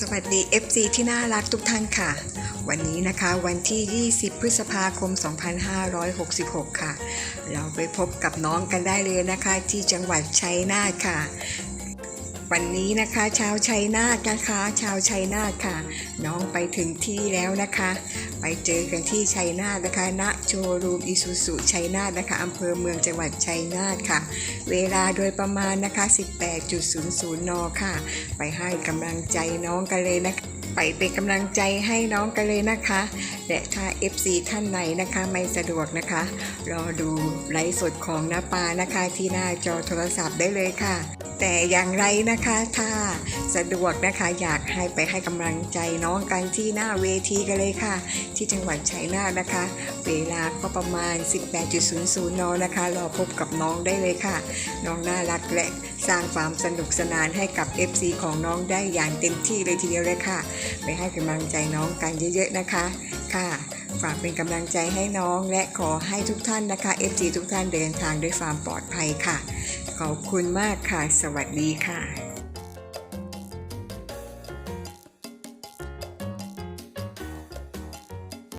สวัสดี FC ที่น่ารักทุกท่านค่ะ วันนี้นะคะวันที่ 20 พฤษภาคม 2566 ค่ะ เราไปพบกับน้องกันได้เลยนะคะ ที่จังหวัดชัยนาทค่ะ วันนี้นะคะชาวชัยนาทนะคะ ชาวชัยนาทค่ะ น้องไปถึงที่แล้วนะคะ ไปเจอกันที่ชัยนาทนะคะ ณ โชว์รูมอิสุสุชัยนาทนะคะอำเภอเมืองจังหวัดชัยนาทค่ะ เวลาโดยประมาณนะคะ 18.00 น ค่ะ ไปให้กำลังใจน้องกันเลยนะคะ ไปเป็นกำลังใจให้น้องกันเลยนะคะและถ้า FC ท่านไหนนะคะไม่สะดวกนะคะ รอดูไลฟ์สดของน้าปานะคะที่หน้าจอโทรศัพท์ได้เลยค่ะ แต่อย่างไรนะคะถ้าสะดวกนะคะอยากให้ไปให้กำลังใจน้องกันที่หน้าเวทีกันเลยค่ะ ที่จังหวัดชัยนาทนะคะ เวลาก็ประมาณ 18.00นนะคะรอพบกับน้องได้เลยค่ะ น้องน่ารักและสร้างความสนุกสนานให้กับ FC ของน้องได้อย่างเต็มที่เลยทีเดียวเลยค่ะ ไปให้กำลังใจน้องกันเยอะๆนะคะ ค่ะ ฝากเป็นกำลังใจให้น้อง และขอให้ทุกท่านนะคะ FG ทุกท่านเดินทางด้วยความปลอดภัยค่ะ ขอบคุณมากค่ะ สวัสดีค่ะ